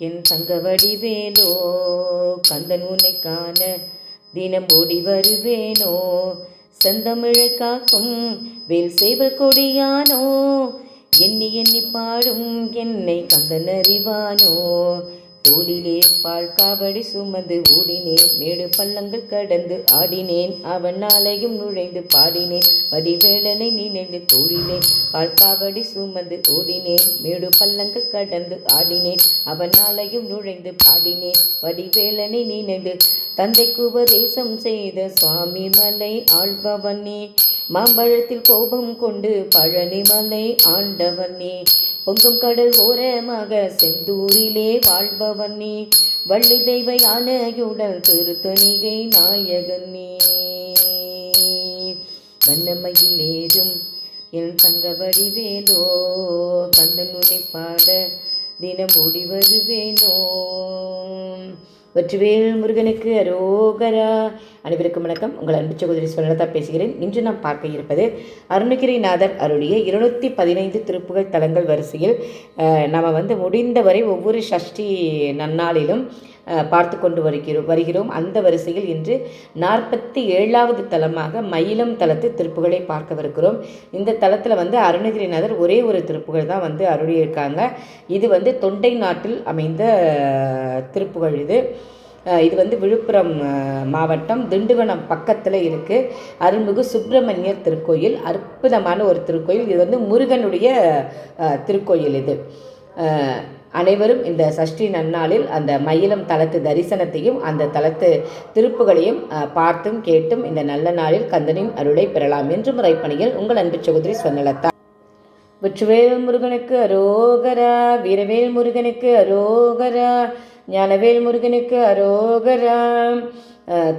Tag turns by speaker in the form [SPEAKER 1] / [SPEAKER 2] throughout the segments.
[SPEAKER 1] என் தங்க வடிவேலோ கந்தன் உன்னை காண தினம் ஓடி வருவேனோ? செந்தமிழை காக்கும் வேல் சேவல் கொடியானோ? எண்ணி எண்ணி பாடும் என்னை கந்தன் அறிவானோ? தோளிலே பால் காவடி சுமந்து ஓடினேன் மேடு பள்ளங்கள் கடந்து ஆடினேன். அவன் நாளையும் நுழைந்து பாடினேன். வடிவேலனை நினைந்து தோழிலே பால் காவடி சுமந்து ஓடினேன் மேடு பள்ளங்கள் கடந்து ஆடினேன். அவன் நாளையும் நுழைந்து பாடினேன். வடிவேலனை நினைந்து தந்தைக்கு உபதேசம் செய்த சுவாமி மலை ஆள்பவனே. மாம்பழத்தில் கோபம் கொண்டு பழனி மலை நீ பொங்கும் கடல் ஓரமாக செந்தூரிலே வாழ்பவன். நீ வள்ளி தெய்வ யானையுடன் திருத்தணிகை நாயகன். நீ வண்ணமையில் ஏறும் என் தங்க வடிவேலோ கந்தன் உன்னை பாட தினம் ஓடி வருவேனோ? வெற்றிவேல் முருகனுக்கு அரோகரா. அனைவருக்கும் வணக்கம். உங்கள் அன்பு சகோதரி சொல்லதா பேசுகிறேன். இன்று நாம் பார்க்க இருப்பது அருணகிரிநாதர் அருளிய இருநூற்றி பதினைந்து திருப்புகழ் தலங்கள் வரிசையில் நாம் வந்து முடிந்தவரை ஒவ்வொரு சஷ்டி நன்னாளிலும் பார்த்து கொண்டு வருகிறோம் வருகிறோம். அந்த வரிசையில் இன்று நாற்பத்தி ஏழாவது தலமாக மயிலம் தலத்து திருப்புகளை பார்க்கவிருக்கிறோம். இந்த தலத்தில் வந்து அருணகிரிநாதர் ஒரே ஒரு திருப்புகள் தான் வந்து அருளியிருக்காங்க. இது வந்து தொண்டை நாட்டில் அமைந்த திருப்புகள் இது. இது வந்து விழுப்புரம் மாவட்டம் திண்டுவனம் பக்கத்தில் இருக்குது அருள்மிகு சுப்பிரமணியர் திருக்கோயில். அற்புதமான ஒரு திருக்கோயில். இது வந்து முருகனுடைய திருக்கோயில் இது. அனைவரும் இந்த சஷ்டி நன்னாளில் அந்த மயிலம் தலத்து தரிசனத்தையும் அந்த தலத்து திருப்புகளையும் பார்த்தும் கேட்டும் இந்த நல்ல நாளில் கந்தனின் அருளை பெறலாம் என்று முறைப்பணியில் உங்கள் அன்பு சகோதரி சொன்னலத்தா வெற்றுவேல் முருகனுக்கு அரோகரா வீரவேல் முருகனுக்கு அரோகரா ஞானவேல் முருகனுக்கு அரோகரா.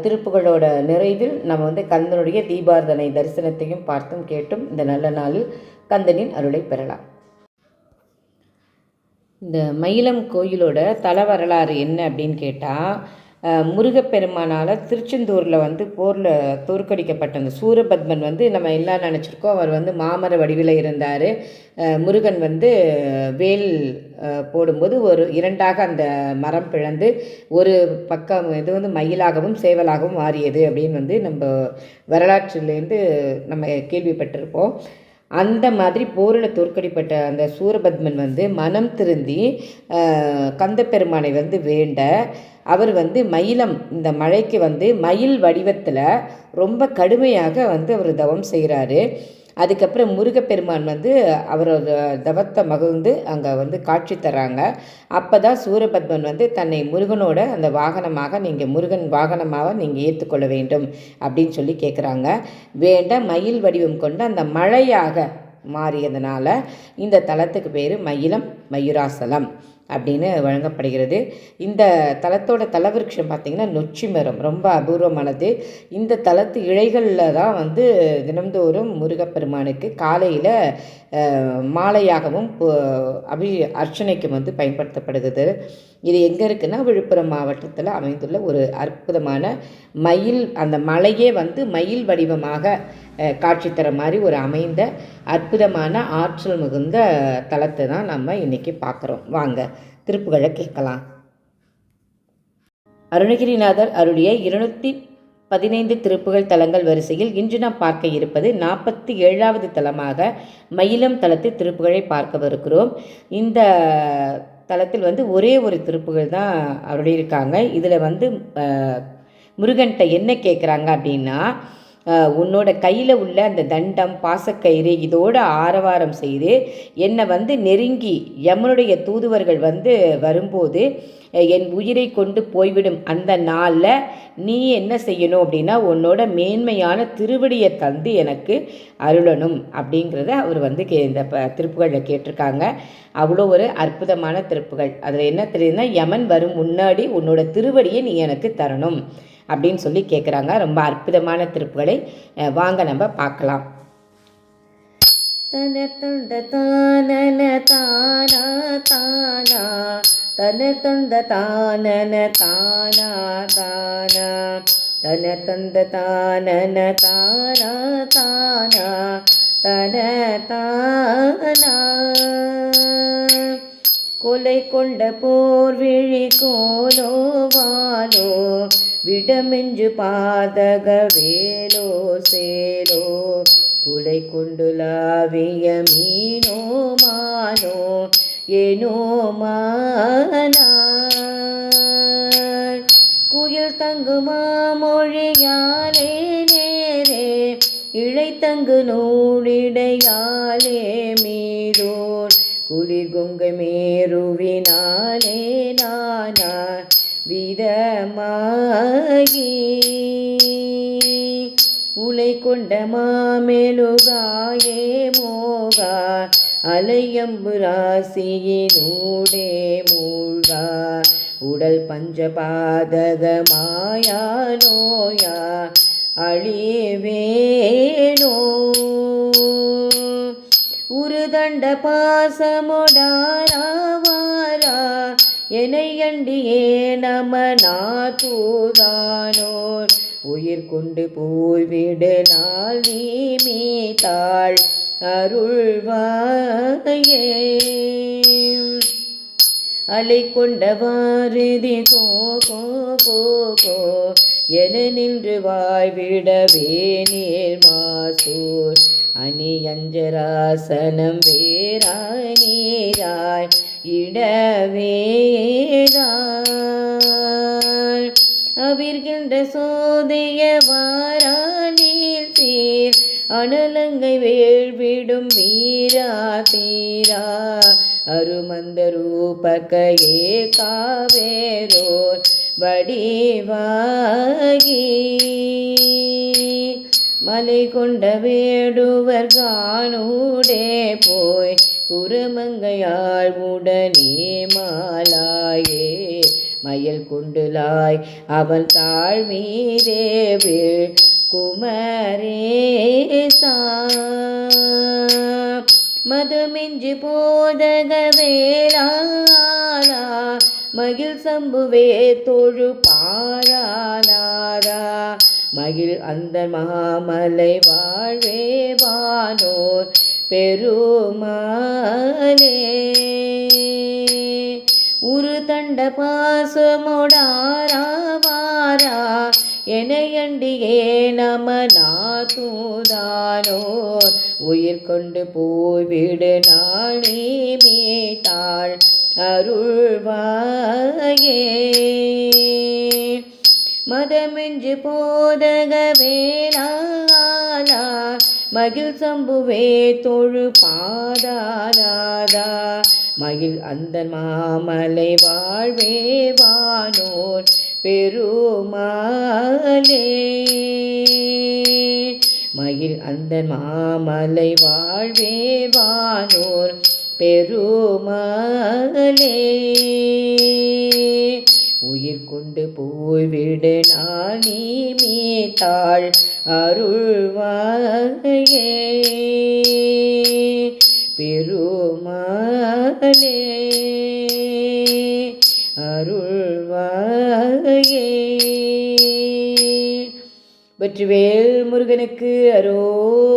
[SPEAKER 1] திருப்புகளோட நிறைவில் நம்ம வந்து கந்தனுடைய தீபார்த்தனை தரிசனத்தையும் பார்த்தும் கேட்டும் இந்த நல்ல நாளில் கந்தனின் அருளை பெறலாம். இந்த மயிலம் கோயிலோட தல வரலாறு என்ன அப்படின்னு கேட்டால் முருகப்பெருமானால் திருச்செந்தூரில் வந்து போரில் தோற்கடிக்கப்பட்ட அந்த சூரபத்மன் வந்து நம்ம எல்லாம் நினச்சிருக்கோம் அவர் வந்து மாமர வடிவில் இருந்தார். முருகன் வந்து வேல் போடும்போது ஒரு இரண்டாக அந்த மரம் பிளந்து ஒரு பக்கம் இது வந்து மயிலாகவும் சேவலாகவும் மாறியது அப்படின்னு வந்து நம்ம வரலாற்றிலேருந்து நம்ம கேள்விப்பட்டிருப்போம். அந்த மாதிரி போரில் தோற்கடிப்பட்ட அந்த சூரபத்மன் வந்து மனம் திருந்தி கந்தப்பெருமானை வந்து வேண்ட அவர் வந்து மயிலம் இந்த மழைக்கு வந்து மயில் வடிவத்தில் ரொம்ப கடுமையாக வந்து அவர் தவம் செய்கிறாரு அதுக்கப்புறம் முருகப்பெருமான் வந்து அவரோட தவத்தை மகிழ்ந்து அங்கே வந்து காட்சி தர்றாங்க. அப்போ தான் சூரபத்மன் வந்து தன்னை முருகனோட அந்த வாகனமாக நீங்கள் முருகன் வாகனமாக நீங்கள் ஏற்றுக்கொள்ள வேண்டும் அப்படின்னு சொல்லி கேட்குறாங்க வேண்ட மயில் வடிவம் கொண்டு அந்த மழையாக மாறியதுனால இந்த தலத்துக்கு பேர் மயிலம் மயூராசலம். அப்படின்னு வழங்கப்படுகிறது. இந்த தலத்தோட தலவிருட்சம் பார்த்திங்கன்னா நொச்சி மரம் ரொம்ப அபூர்வமானது. இந்த தலத்து இழைகளில் தான் வந்து தினந்தோறும் முருகப்பெருமானுக்கு காலையில் மாலையாகவும் அபி அர்ச்சனைக்கும் வந்து பயன்படுத்தப்படுகிறது. இது எங்கே இருக்குன்னா விழுப்புரம் மாவட்டத்தில் அமைந்துள்ள ஒரு அற்புதமான மயில் அந்த மலையே வந்து மயில் வடிவமாக காட்சி தர மாதிரி ஒரு அமைந்த அற்புதமான ஆற்றல் மிகுந்த தலத்தை தான் நம்ம இன்றைக்கி பார்க்குறோம் வாங்க திருப்புகளை கேட்கலாம். அருணகிரிநாதர் அருளிய இருநூற்றி பதினைந்து திருப்புகள் தலங்கள் வரிசையில் இன்று நாம் பார்க்க இருப்பது நாற்பத்தி ஏழாவது தலமாக மயிலம் தலத்து திருப்புகளை பார்க்கவிருக்கிறோம். இந்த தலத்தில் வந்து ஒரே ஒரு திருப்புகள் தான் அருளியிருக்காங்க இதில் வந்து முருகன்கிட்ட என்ன கேட்குறாங்க அப்படின்னா உன்னோட கையில் உள்ள அந்த தண்டம் பாசக்கயிறு இதோடு ஆரவாரம் செய்து என்னை வந்து நெருங்கி யமனுடைய தூதுவர்கள் வந்து வரும்போது என் உயிரை கொண்டு போய்விடும் அந்த நாளில் நீ என்ன செய்யணும் அப்படின்னா உன்னோட மேன்மையான திருவடியை தந்து எனக்கு அருளணும் அப்படிங்கிறத அவர் வந்து கே இந்த ப திருப்புகளில் கேட்டிருக்காங்க. அவ்வளோ ஒரு அற்புதமான திருப்புகள். அதில் என்ன தெரியுதுன்னா யமன் வரும் முன்னாடி உன்னோட திருவடியை நீ எனக்கு தரணும். அப்படின்னு சொல்லி கேட்குறாங்க ரொம்ப அற்புதமான திருப்புகளை வாங்க நம்ம பார்க்கலாம். தன தொண்ட தானன தானா தானா. தன தந்த தானன தானா தானா. தன தந்த தானன தானா தானா. தன தானா. கொலை கொண்ட போர் விழி கோலோவாலோ விடமெஞ்சு பாதக வேலோ சேலோ குலை கொண்டுலாவிய மீனோ மானோ ஏனோ மானாய் குயில் தங்குமா மொழியாலே நேரே இழைத்தங்கு நூலிடையாலே மீதோர் குளிர் கொங்கை மேருவினாலே நானார். விதமாகி உலை கொண்ட மாமெழுகாயே மோகா அலையம்பு ராசியினூடே மூழ்கா. உடல் பஞ்சபாதக மாயா நோயா அழிவேனோ உருதண்ட பாசமுடாரா எனையண்டியே நம நாதூதானோர் உயிர் கொண்டு போய்விடனால் நாள் நீ மீதாள் அருள்வாயே. அலை கொண்டவாறுதி கோ கோ கோ கோ. என நின்று வாய்விடவே நீர் மாசூர். அணி அஞ்சராசனம் வேறாய் நீராய். இடவேராய் அவிர்கின்ற சோதைய வாரானில் சீர் அனலங்கை வேள்விடும் வீரா தீரா. அருமந்த ரூபகையே காவேரோர் வடிவாகி. மலை கொண்ட வேடுவர் காணூடே போ குருமங்கையாள் உடனே மாலாயே மயில் குண்டுலாய் அவன் தாழ் மீதே வீழ் குமரேசா மதுமிஞ்சி போதக வேளாளா மகிழ் சம்புவே தொழு பாரானாரா மகிழ் அந்த மாமலை வாழ்வே வானோர் பெருமாளே. உரு தண்ட பாசமுடாராவாரா? எனையண்டியே நம தூதானோர் உயிர் கொண்டு போய்விடு நாளே மேத்தாள் அருள்வாயே. மதமிஞ்சு போதக வேளா மகிழ் சம்புவே தொழு பாதாராதா. மகிழ் அந்த மாமலை வாழ்வே வானோர் பெருமாலே மகிழ் அந்த மாமலை வாழ்வே வானோர் பெருமாலே உயிர் கொண்டு போய்விடு நான் மீத்தாள் அருள்வாயே. பெருமாளே அருள்வாயே. வெற்றிவேல் முருகனுக்கு அரோகரா